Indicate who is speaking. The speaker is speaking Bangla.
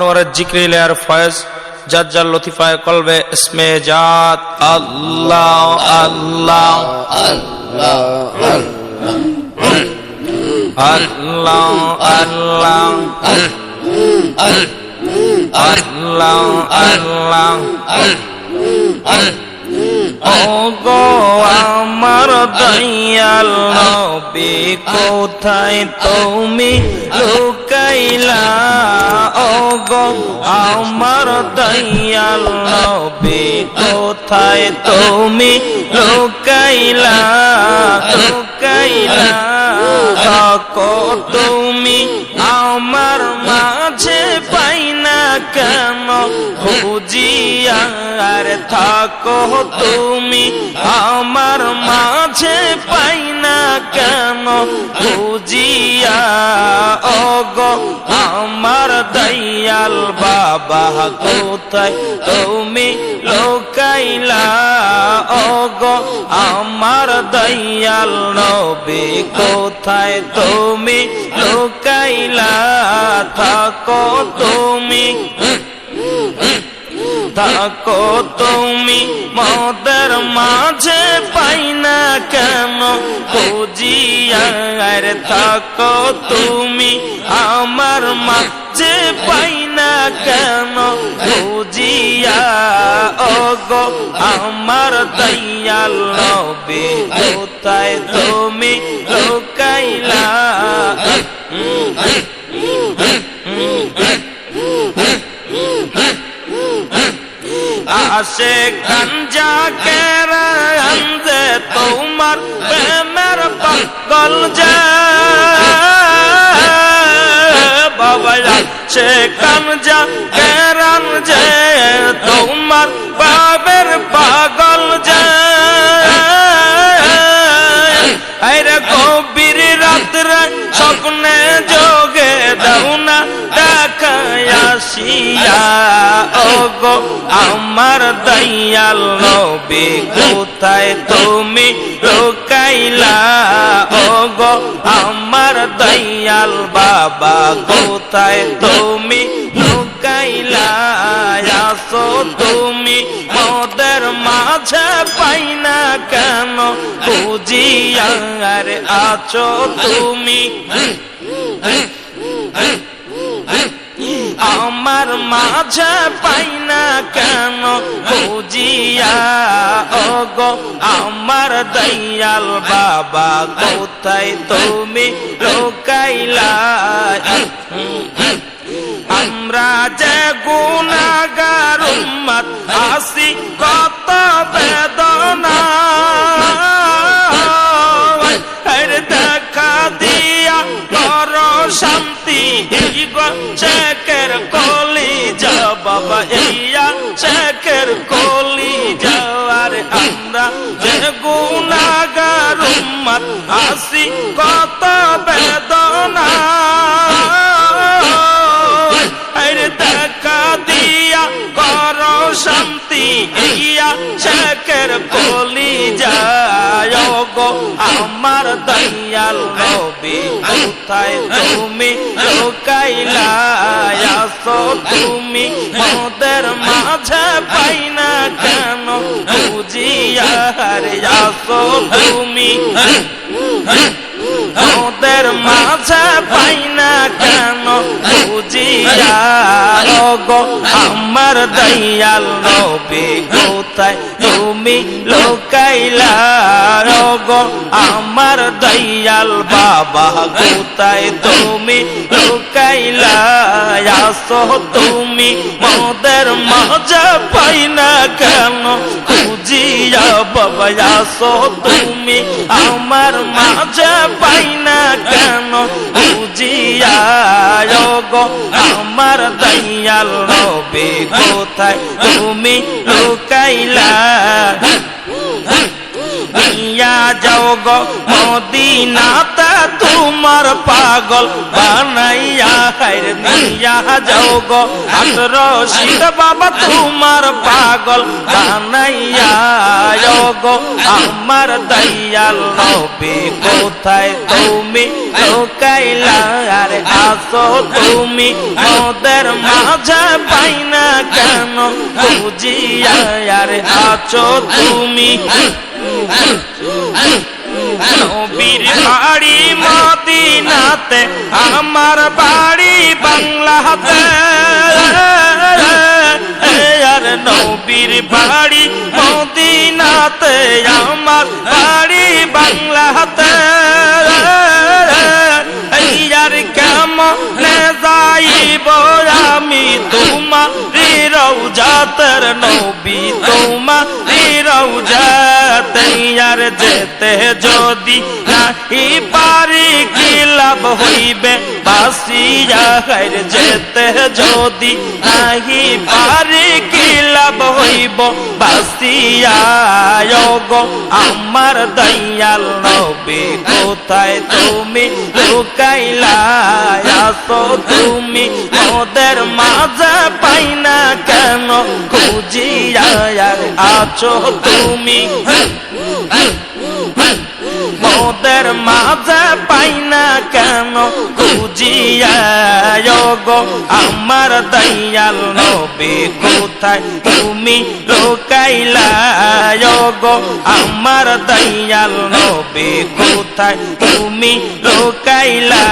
Speaker 1: আনোয়ারের জিক্রিলে আর ফয়েজ জাজ্জাল লতিফায় কলবে ইসমে জাত আল্লাহ আল্লাহ আল্লাহ আল্লাহ আল্লাহ আল্লাহ ও গো দয়াল নবী কোথায় তুমি লুকাইলা? ও গো আমার দয়াল নবী কোথায় তুমি লুকাইলা? লুকাইলা। কেন? খুঁজিয়া আর থাকো তুমি আমার মাঝে পাই না কেন? খুঁজিয়া বাবা কোথায়? তুমি লোকাইলা? আমার দয়াল নবী কোথায়? তুমি লোকাইলা? থাকো তুমি। থাকো তুমি। মদের মাঝে পাই না কেন? খুঁজিয়ার থাকো তুমি। আমার মাঝে পাই কেন খুঁজিয়া ওগো আমার দয়াল নবী, কোথায় তুমি লোকাইলা? আসে গঞ্জা কেরা আনজে তোমার প্রেমের পাগল যে? বাবা সে গঞ্জা কেরান যে, তোমার বাবের পাগল যে। আরে গভীর রাত্রে স্বপ্নে যোগে দাও না, দেখাইয়া ও আমার দয়াল নবী, কোথায় তুমি লোকাইলা? ও গো দয়াল বাবা, কোথায় তুমি? লোকাইলা তুমি। মোদের মাঝে পাই না কেন বুঝিয়ার আছো তুমি। আমার মাঝে পাই না কেন? বুঝিয়া, ওগো, আমার দয়াল বাবা কোথায় তুমি লোকাইলা। আমরা যে গুণাগার উম্মত আসি কত বেদনা। দেখা দিয়া কর শান্তি শেখের কলি যা বাবা আসি আমার দয়াল নবী, কোথায় তুমি? লোকাইলা তুমি। মোদের মাঝে পাই না কেন? বুঝিয়া আসো তুমি। ওদের মাঝে পাই না কেন? বুঝিয়া আমার দয়াল নবী কোথায়? তুমি লোকাইলা? গো আমার দয়াল বাবা কোথায়? তুমি লোকাইলা? আসো তুমি মোদের মাঝে পাই না কেন? খুঁজিয়া বাবা, আসো তুমি আমার মাঝে পাই না কেন? বুঝিয়া গো আমার দয়াল নবী কোথায় তুমি লুকাইলা? ইয়া যাও গো মদিনাতে তোমার পাগল বানাইয়া হাইর দিয়া যাও গো শীত বাবা তোমার পাগল বানাইয়া গো আমার দয়াল নবী, কোথায় তুমি? লোকাইলা, আরে আসো তুমি। মোদের মাঝে পাই না কেন? বুঝিয়া, আর আছো তুমি। নবীর বাড়ি মদিনাতে, আমার বাড়ি বাংলাতে। আর নবীর বাড়ি মদিনাতে, আমার বাড়ি বাংলাতে। আর কেমন যাইব আমি তোমার রৌজাতের নবী তোমার? আর যেতে যদি নাহি পারি কি লাভ হইবে বাসিয়া হাইর যেতে যদি নাহি পারি কি লাভ হইব বাসিয়া গো আমার দয়াল নবী কোথায় তুমি লুকাইলা আসো তুমি মোদের মাঝে পাই না কেন খুঁজিয়া আছো তুমি মোদের মাঝে পাই না কেন? খুঁজিয়া গো, আমার দয়াল নবী, কোথায় তুমি লোকাইলা গো? আমার দয়াল নবী, কোথায় তুমি লোকাইলা?